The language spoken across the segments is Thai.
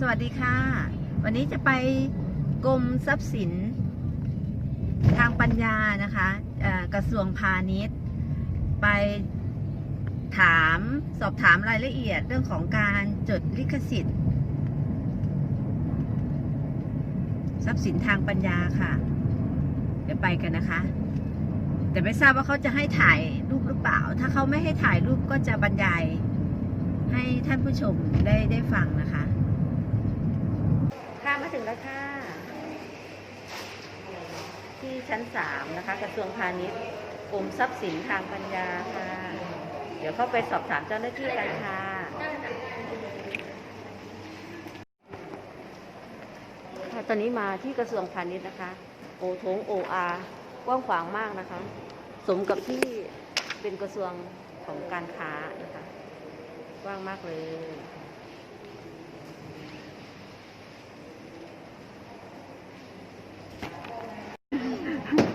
สวัสดีค่ะ วันนี้จะไปกรมทรัพย์สินทางปัญญานะคะกระทรวงพาณิชย์ ไปถามสอบถามรายละเอียดเรื่องของการจดลิขสิทธิ์ ทรัพย์สินทางปัญญาค่ะเดี๋ยวไปกันนะคะ แต่ไม่ทราบว่าเขาจะให้ถ่ายรูปหรือเปล่า ถ้าเขาไม่ให้ถ่ายรูปก็จะบรรยายให้ท่านผู้ชมได้ได้ฟังนะคะ ค่ะมาถึงแล้วค่ะ ที่ชั้นสามนะคะกระทรวงพาณิชย์กรมทรัพย์สินทางปัญญาค่ะ เดี๋ยวเข้าไปสอบถามเจ้าหน้าที่กันค่ะค่ะ ตอนนี้มาที่กระทรวงพาณิชย์นะคะ โอทงโออากว้างขวางมากนะคะ สมกับที่เป็นกระทรวงของการค้านะคะกว้างมากเลย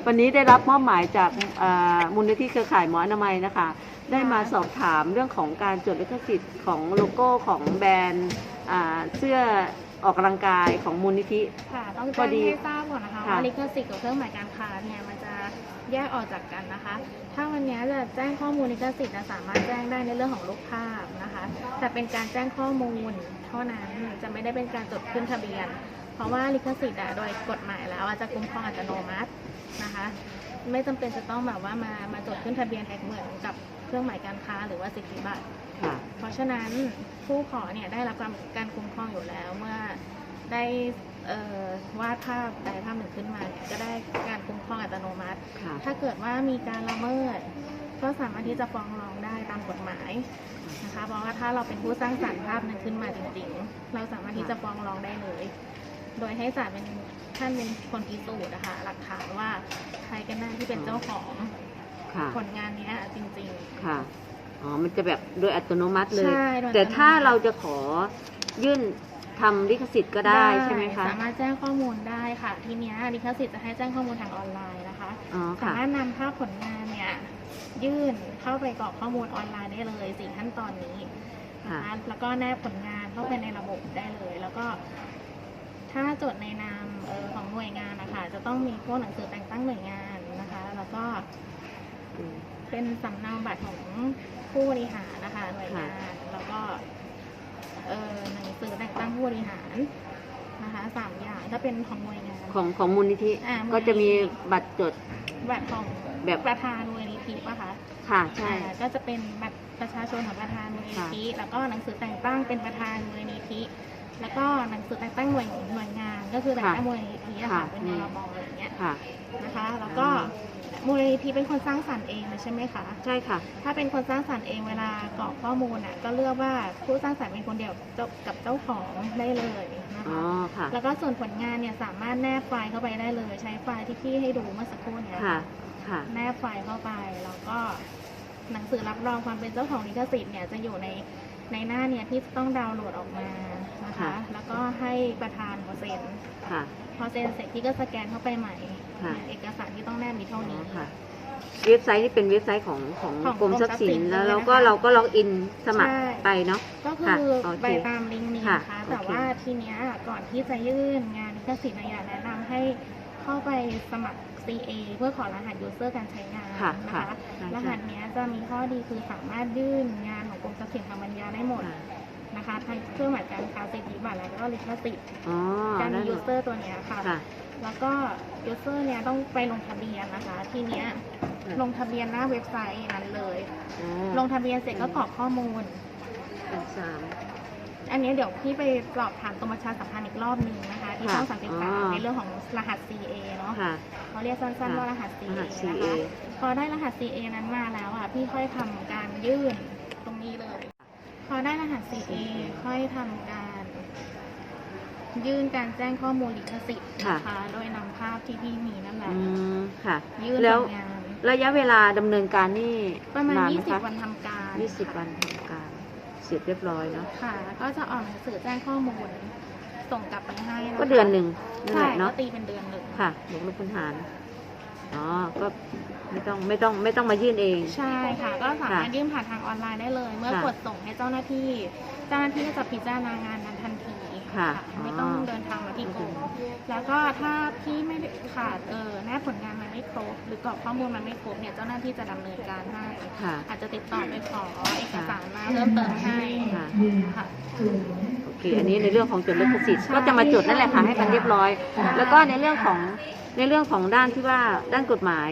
วันนี้ได้รับมอบหมายจากอ่ามูลนิธิเครือข่ายหมออนามัยนะคะ ได้มาสอบถามเรื่องของการจดลิขสิทธิ์ของโลโก้ของแบรนด์อ่าเสื้อออกกำลังกายของมูลนิธิค่ะต้องพอแจ้งดีให้ทราบก่อนนะคะค่ะว่าลิขสิทธิ์กับเครื่องหมายการค้าเนี่ยมันจะแยกออกจากกันนะคะ ถ้าวันนี้จะแจ้งข้อมูลลิขสิทธิ์จะสามารถแจ้งได้ในเรื่องของรูปภาพนะคะ แต่เป็นการแจ้งข้อมูลเท่านั้นจะไม่ได้เป็นการจดขึ้นทะเบียน เพราะว่าลิขสิทธิ์อะโดยกฎหมายแล้วอะจะคุ้มครองอัตโนมัตินะคะ ไม่จำเป็นจะต้องแบบว่ามามาจดขึ้นทะเบียนเหมือนกับเครื่องหมายการค้าหรือว่าสิทธิบัตรค่ะเพราะฉะนั้นผู้ขอเนี่ยได้รับการการคุ้มครองอยู่แล้วเมื่อได้เอ่อวาดภาพใดภาพหนึ่งขึ้นมาเนี่ยก็ได้การคุ้มครองอัตโนมัติค่ะถ้าเกิดว่ามีการละเมิด ก็สามารถที่จะฟ้องร้องได้ตามกฎหมายนะคะเพราะว่าถ้าเราเป็นผู้สร้างสรรค์ภาพนั้นขึ้นมาจริงๆ เราสามารถที่จะฟ้องร้องได้เลย โดยให้ศาลเป็นท่านเป็นคนพิสูจน์นะคะหลักฐานว่าใครกันแน่ที่เป็นเจ้าของค่ะ ผลงานเนี้ยจริงๆค่ะ อ๋อ มันจะแบบโดยอัตโนมัติเลย ใช่โดยอัตโนมัติ แต่ถ้าเราจะขอยื่นทำลิขสิทธิ์ก็ได้ใช่ไหมคะ สามารถแจ้งข้อมูลได้ค่ะ ทีเนี้ยลิขสิทธิ์จะให้แจ้งข้อมูลทางออนไลน์นะคะ อ๋อ สาค่ะ มารถนำภาพผลงานเนี่ยยื่นเข้าไปกรอกข้อมูลออนไลน์ได้เลยสี่ขั้นตอนนี้นะค่ะคะแล้วก็แนบผลงานเข้าไปในระบบได้เลย แล้วก็ ถ้าจดในนามเออของหน่วยงานนะคะจะต้องมีพวกหนังสือแต่งตั้งหน่วยงานนะคะ แล้วก็อืมเป็นสำเนาบัตรของผู้บริหารนะคะหน่วยงานแล้วก็เออหนังสือแต่งตั้งผู้บริหารนะคะสามอย่างถ้าเป็นของหน่วยงานของของมูลนิธิอ่ามูลนิธิก็จะมีบัตรจดบัตรของแบบประธานมูลนิธิป่ะคะค่ะใช่อ่าก็จะเป็นบัตรประชาชนของประธานมูลนิธิแล้วก็หนังสือแต่งตั้งเป็นประธานมูลนิธิ แล้วก็หนังสือแต่งตั้งหน่วยหน่วยงาน ก็คือแต่งตั้งมูลนิธิอะค่ะค่ะเป็นมรบอะไรอย่างเงี้ยค่ะนะคะ แล้วก็มูลนิธิเป็นคนสร้างสรรค์เองเลยใช่ไหมคะใช่ค่ะ ถ้าเป็นคนสร้างสรรค์เองเวลากรอกข้อมูลอะก็เลือกว่าผู้สร้างสรรค์เป็นคนเดียวเจ้ากับเจ้าของได้เลยนะอ๋อคะ ค่ะ แล้วก็ส่วนผลงานเนี่ยสามารถแนบไฟล์เข้าไปได้เลย ใช้ไฟล์ที่พี่ให้ดูเมื่อสักครู่เนี้ยค่ะ ค่ะ แนบไฟล์เข้าไปแล้วก็หนังสือรับรองความเป็นเจ้าของลิขสิทธิ์เนี่ยจะอยู่ใน ในหน้าเนี่ยที่ต้องดาวน์โหลดออกมานะคะ ค่ะ แล้วก็ให้ประธานเขาเซ็นค่ะ พอเซ็นเสร็จพี่ก็สแกนเข้าไปใหม่ ค่ะ เอกสารที่ต้องแนบมีเท่าอ๋อนี้ ค่ะ เว็บไซต์นี่เป็นเว็บไซต์ของของของกรมทรัพย์สินกรมทรัพย์สินแล้วเลยเราก็นะคะเราก็ล็อกอินสมัครใช่ ไปเนาะ ก็คืค่ะอโอเคไปตามลิงก์นี้นะคะค่ะแต่โอเค ว่าทีเนี้ยก่อนที่จะยื่นงานลิขสิทธิ์อยากแนะนำให้เข้าไปสมัคร CA เพื่อขอรหัส user การใช้งานค่ะนะค่ะคะใช่รหัสเนี้ยจะมีข้อดีคือสามารถยื่นงาน ของกรมทรัพย์สินทางปัญญาได้หมดค่ะนะคะทั้งเครื่องหมายการค้าสิทธิบัตรแล้วก็ลิขสิทธิ์อ๋อการได้มีหมด user ตัวเนี้ยค่ะค่ะ แล้วก็ user เนี้ยต้องไปลงทะเบียนนะคะ ทีเนี้ยค่ะลงทะเบียนหน้าเว็บไซต์นั้นเลยอ๋อลงทะเบียนเสร็จก็กรอกข้อมูลเป็นสามอันนี้เดี๋ยวพี่ไปสอบถามกรมประชาสัมพันธ์อีกรอบหนึ่งนะคะ ที่ค่ะช่องสามสิบอ๋สามอในเรื่องของรหัส CA เนาะค่ะเขาเรียกสั้นๆค่ะว่ารหัสร CA หัสนะ CA คะพอได้รหัส CA นั้นมาแล้วอะพี่ค่อยทำการยื่นตรง นี้เลย พอได้รหัส CA ค่อยทำการ ยื่นการแจ้งข้อมูลลิขสิทธิ์นะคะ โดยนำภาพที่พี่มีนั่นแหละอืมค่ะ ยื่นแล้วผลงานระยะเวลาดำเนินการนี่ประมาณนานไหมคะ20 วันทำการยี่สิบวันทำการ เสร็จเรียบร้อยเนาะ ค่ะก็จะออกหนังสือแจ้งข้อมูล ส่งกลับไปให้นะคะก็เดือนหนึ่งนั่นใช่แหละก็เนาะ ตีเป็นเดือนหนึ่ง ค่ะบวกลบคูณหาร อ๋อ ก็ไม่ต้องไม่ต้องไม่ต้องมายื่นเอง ใช่ค่ะ ก็สามารถค่ะยื่นผ่านทางออนไลน์ได้เลย เมื่อค่ะกดส่งให้เจ้าหน้าที่ เจ้าหน้าที่ก็จะพิจารณางานนั้นทันทีค่ะ ไม่ต้องอ๋อเดินทางมาที่กรมแล้วก็ถ้าพี่ไม่ได้ขาดเออแนบผลงานมันไม่ครบ หรือกรอกข้อมูลมันไม่ครบเนี่ยเจ้าหน้าที่จะดำเนินการให้ค่ะอาจจะติดต่อไปขอเอกสารมาเพิ่มเติมให้ค่ะ ค่ะโอเคอันนี้ในเรื่องของจดลิขสิทธิ์ใช่ก็จะมาจดนั่นแหละค่ะให้มันเรียบร้อย แล้วก็ในเรื่องของในเรื่องของด้านที่ว่าด้านกฎหมาย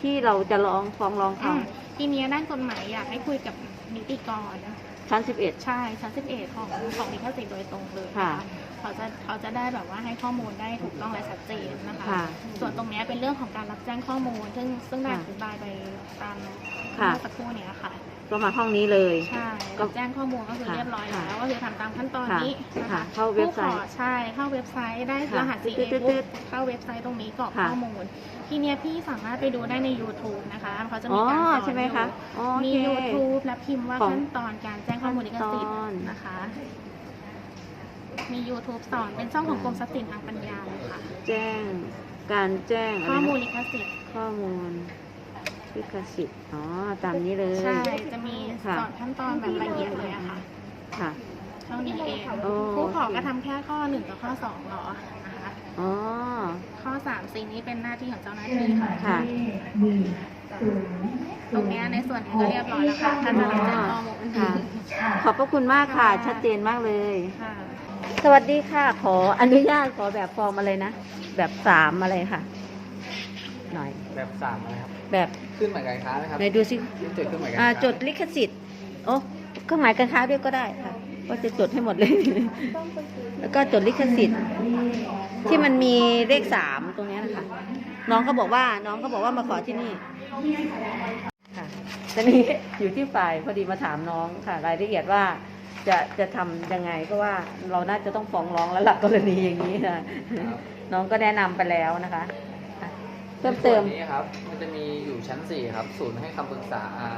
ที่เราจะร้องฟ้องร้องอืเขามทีเนี้ยด้านกฎหมายอยากให้คุยกับนิติกรชั้นสิบเอ็ดใช่ชั้นสิบเอ็ดของของลิขสิทธิ์โดยตรงเลยค่ะเขาจะเขาจะได้แบบว่าให้ข้อมูลได้ถูกต้องและชัดเจนนะคะค่ะส่วนตรงเนี้ยเป็นเรื่องของการรับแจ้งข้อมูล ซึ่งซึ่งได้ค่ะอธิบายไปตามค่ะเมื่อสักครู่เนี้ยค่ะ ก็มาห้องนี้เลย ใช่ก็แจ้งข้อมูลก็คือค่ะเรียบร้อยค่ะแล้วก็คือทำตามขั้นตอนค่ะนี้นะค่ะคะเข้าเว็บไซต์ผู้ขอใช่เข้าเว็บไซต์ได้ค่ะรหัสตึ๊ CA ดๆๆปุ๊บเข้าเว็บไซต์ตรงนี้กรอกค่ะข้อมูลทีเนี้ยพี่สามารถไปดูได้ใน YouTube นะคะเขาจะอ๋มีอการสอนใช่ไหมคะอยู่อ๋อโอมีเค YouTube และพิมพ์ว่าของขั้นตอนการแจ้งข้อมูลลิขสิทธิ์ขั้นตอนนะคะมี YouTube สอนเป็นช่องของกรมทรัพย์สินทางปัญญาเลยค่ะ แจ้งการแจ้งะไรนะข้อมูลลิขสิทธิ์ข้อมูล ลิขสิทธิ์อ๋อ ตามนี้เลย ใช่ จะมีค่ะสอนขั้นตอนแบบละเอียดเลยอะค่ะ ค่ะเท่านี้เองโอ้ ผู้ขอโอเคก็ทำแค่ข้อหนึ่งกับข้อสองเนาะนะคะ อ๋อ ข้อสามสิ่งนี้เป็นหน้าที่ของเจ้าหน้าที่ค่ะ ค่ะ ตรงเนี้ยในส่วนนี้ก็เรียบร้อยแล้วค่ะท่านจะรับแจ้งข้อมูลค่ะ ขอบพระคุณมากค่ะชัดเจนมากเลย ค่ะ สวัสดีค่ะ ขออนุญาตขอแบบฟอร์มอะไรนะ แบบสามอะไรค่ะ หน่อย แบบสามนะครับ แบบขึ้นหมายการค้านะครับไหนดูสิจดขึ้นหมายการอ่าค้าจดลิขสิทธิ์โอ้เครื่องหมายการค้าด้วยก็ได้ค่ะก็จะจดให้หมดเลย แล้วก็จดลิขสิทธิ์ ที่มันมีเลขสามตรงเนี้ยนะคะ น้องเขาบอกว่าน้องเขาบอกว่ามาขอที่นี่ค่ะแต่นี่อยู่ที่ฝ่ายพอดีมาถามน้องค่ะ รายละเอียดว่าจะจะทำยังไงก็ว่าเราน่าจะต้องฟ้องร้องแล้วหลักกรณีอย่างนี้นะน้องก็แนะนำไปแล้วนะคะค่ะ เพิ่มเติม ในส่วนนี้ครับ มันจะมีอยู่ชั้นสี่ครับ ศูนย์ให้คำปรึกษาอ่า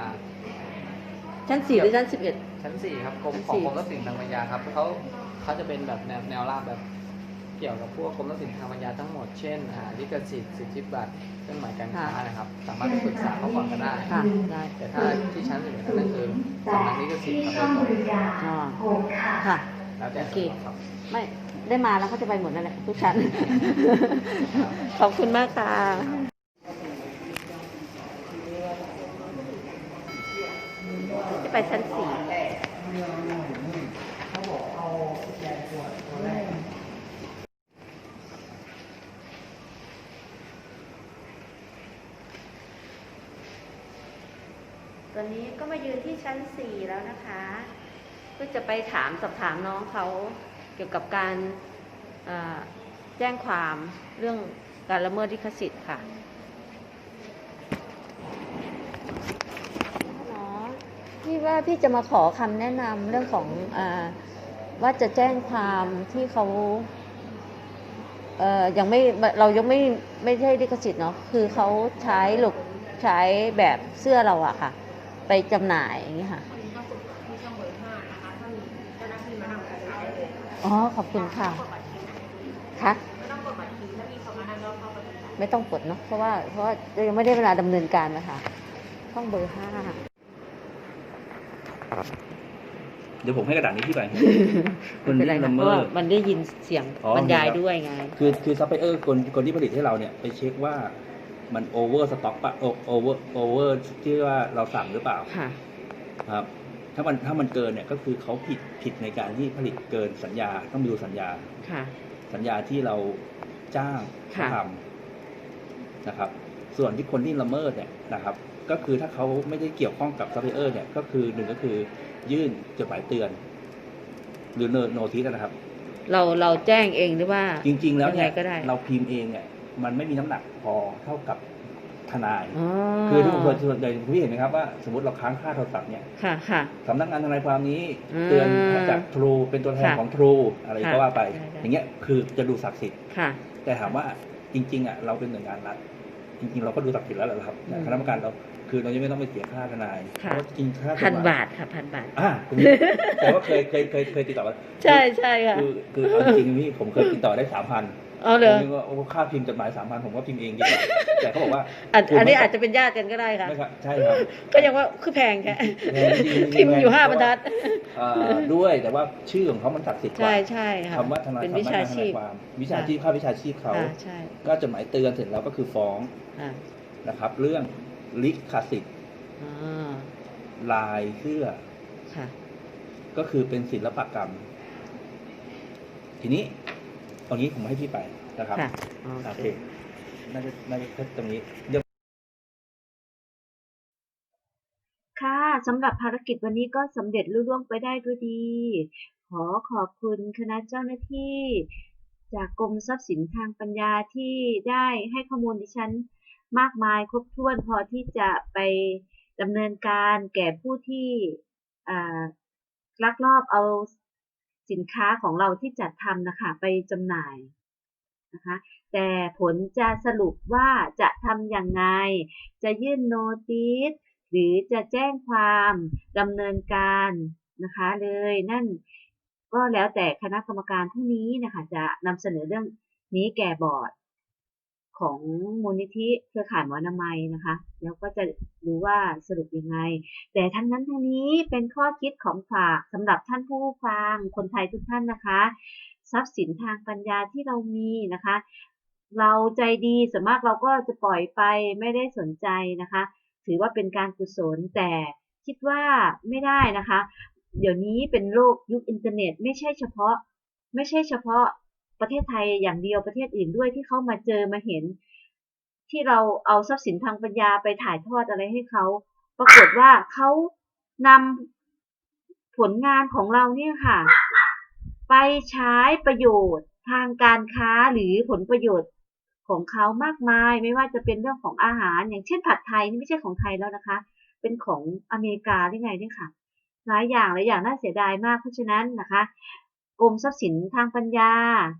ชั้นสี่หรือชั้นสิบเอ็ด ชั้นสี่ครับกรมชั้นของสี่ กรมทรัพย์สินทางปัญญาครับเขาเขาจะเป็นแบบแนวแนวราบแบบเกี่ยวกับพวกกรมทรัพย์สินทางปัญญาทั้งหมดเช่นอ่าลิขสิทธิ์สิทธิบัตรเครื่องหมายการค้านะครับ สามารถไปปรึกษาเขาก่อนก็ได้ ค่ะได้ แต่ถ้าที่ชั้นสิบเอ็ดนั่นคือสำนักลิขสิทธิ์ครับโดยตรงอ๋อค่ะ แล้วแต่โอเคสะดวกครับ ไม่ ได้มาแล้วเขาจะไปหมดนั่นแหละทุกชั้น ขอบคุณมากค่ะจะไปชั้นสี่ตอนนี้ก็มายืนที่ชั้นสี่แล้วนะคะ ก็จะไปถามสอบถามน้องเขา เกี่ยวกับการแจ้งความเรื่องการละเมิดลิขสิทธิ์ค่ะหมอพี่ว่าพี่จะมาขอคำแนะนำเรื่องของอว่าจะแจ้งความที่เขาเอ่อยังไม่เรายังไม่ไม่ใช่ลิขสิทธิ์เนาะคือเขาใช้หลกใช้แบบเสื้อเราอะค่ะ ไปจำหน่ายอย่างนี้ค่ะ อ๋อ ขอบคุณค่ะ ค่ะ ไม่ต้องกดเนาะ เพราะว่า เพราะว่ายังไม่ได้เวลาดำเนินการนะคะต้องเบอร์ห้า เดี๋ยวผมให้กระดาษนี้ที่ไปไม่เป็นไรค่ะเพราะว่ามันได้ยินเสียงอ๋อบรรยายครับ ด้วยไง คือคือซัพพลายเออร์คนคนที่ผลิตให้เราเนี่ย ไปเช็คว่ามันโอเวอร์สต็อกปะโอเวอร์โอเวอร์ที่ว่าเราสั่งหรือเปล่าค่ะ ครับ ถ้ามันถ้ามันเกินเนี่ยก็คือเขาผิดผิดในการที่ผลิตเกินสัญญาต้องไปดูสัญญาค่ะ สัญญาที่เราจ้างค่ะทำนะครับ ส่วนที่คนที่ละเมิดเนี่ยนะครับ ก็คือถ้าเขาไม่ได้เกี่ยวข้องกับซัพพลายเออร์เนี่ยก็คือหนึ่งก็คือยื่นจดหมายเตือน หรือโนทีสนะครับ เราเราแจ้งเองหรือว่า จริง ๆ แล้วเนี่ยยังไงก็ได้เราพิมพ์เองเนี่ยมันไม่มีน้ำหนักพอเท่ากับ ทนายอ๋อคือทุกคนส่วนใหญ่พี่เห็นไหมครับว่าสมมติเราค้างค่าโทรศัพท์เนี่ยค่ะค่ะสำนักงานทนายความนี้อืมเตือนจากทรูเป็นตัวแทนค่ะของทรูอะไรค่ะก็ว่าไปได้ได้อย่างเงี้ยคือจะดูศักดิ์สิทธิ์ค่ะแต่ถามว่าจริงๆอะเราเป็นหน่วยงานรัฐจริงๆเราก็ดูศักดิ์สิทธิ์แล้วแหละครับอืมคณะกรรมการเราคือเรายังไม่ต้องไปเสียค่าทนายค่ะเพราะจริงค่าพันกฎหมยบาทค่ะพันบาทอ่าคุณแต่ว่าเคยเคยเคยเคยติดต่อกันใช่ใช่ค่ะคือคือเอาจริงๆพี่ผมเคยติดต่อได้สามพัน เอาเลยผมนึกว่าโอ้ค่าพิมพ์จดหมายสามพันผมก็พิมพ์เองดีกว่าแต่เขาบอกว่าอันคุณอันนี้ไม่อาจจะเป็นญาติกันก็ได้ค่ะ ไม่ครับใช่ครับ ก็ยังว่าคือแพงแค่แพงจริงๆพิมพ์อยู่แพง ห้าบรรทัด เอ่อด้วยแต่ว่าชื่อของเขามันศักดิ์สิทธิ์กว่าใช่ใช่ค่ะ คำว่าทนายเป็นความวิชาชีพทนยความวิชาชีพค่าวิชาชีพเขาค่ะใช่ก็จดหมายเตือนเสร็จแล้วก็คือฟ้องค่ะนะครับ เรื่องลิขสิทธิ์อ่าลายเสื้อ ค่ะ ก็คือเป็นศิลปกรรม ทีนี้ ตรงนี้ผมให้พี่ไปนะครับค่ะโอโอเคเคน่าจะน่าจะตรงนี้เดี๋ยวค่ะสำหรับภารกิจวันนี้ก็สำเร็จลุล่วงไปได้ด้วยดี ขอขอบคุณคณะเจ้าหน้าที่ จากกรมทรัพย์สินทางปัญญาที่ได้ให้ข้อมูลดิฉันมากมายครบถ้วนพอที่จะไปดำเนินการแก่ผู้ที่อ่าลักลอบเอา สินค้าของเราที่จัดทำนะคะไปจำหน่ายนะคะแต่ผลจะสรุปว่าจะทำอย่างไงจะยื่นโนติสหรือจะแจ้งความดำเนินการนะคะเลยนั่นก็แล้วแต่คณะกรรมการผู้นี้นะคะจะนำเสนอเรื่องนี้แก่บอร์ด ของมูลนิธิเครือข่ายหมอนามัยนะคะ แล้วก็จะรู้ว่าสรุปยังไง แต่ทั้งนั้นทั้งนี้เป็นข้อคิดของฝากสำหรับท่านผู้ฟังคนไทยทุกท่านนะคะ ทรัพย์สินทางปัญญาที่เรามีนะคะ เราใจดีส่วนมากเราก็จะปล่อยไปไม่ได้สนใจนะคะ ถือว่าเป็นการกุศลแต่คิดว่าไม่ได้นะคะ เดี๋ยวนี้เป็นโลกยุคอินเทอร์เน็ต ไม่ใช่เฉพาะ ไม่ใช่เฉพาะ ประเทศไทยอย่างเดียวประเทศอื่นด้วยที่เขามาเจอมาเห็น ที่เราเอาทรัพย์สินทางปัญญาไปถ่ายทอดอะไรให้เขาปรากฏว่าเขานำผลงานของเราเนี่ยค่ะ ไปใช้ประโยชน์ทางการค้าหรือผลประโยชน์ของเขามากมาย ไม่ว่าจะเป็นเรื่องของอาหาร อย่างเช่นผัดไทยนี่ไม่ใช่ของไทยแล้วนะคะ เป็นของอเมริกาได้ไงเนี่ยค่ะหลายอย่างหลายอย่างน่าเสียดายมากเพราะฉะนั้นนะคะ กรมทรัพย์สินทางปัญญา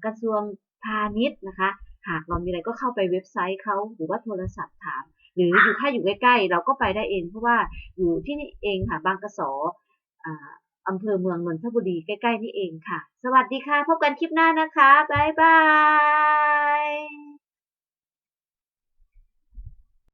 กระทรวงพาณิชย์นะคะ หากเรามีอะไรก็เข้าไปเว็บไซต์เขาหรือว่าโทรศัพท์ถาม หรืออยู่ถ้าอยู่ใกล้ๆเราก็ไปได้เอง เพราะว่าอยู่ที่นี่เองค่ะบางกระสออ่าอำเภอเมืองนนทบุรีใกล้ๆนี่เองค่ะ สวัสดีค่ะ พบกันคลิปหน้านะคะ บ๊ายบาย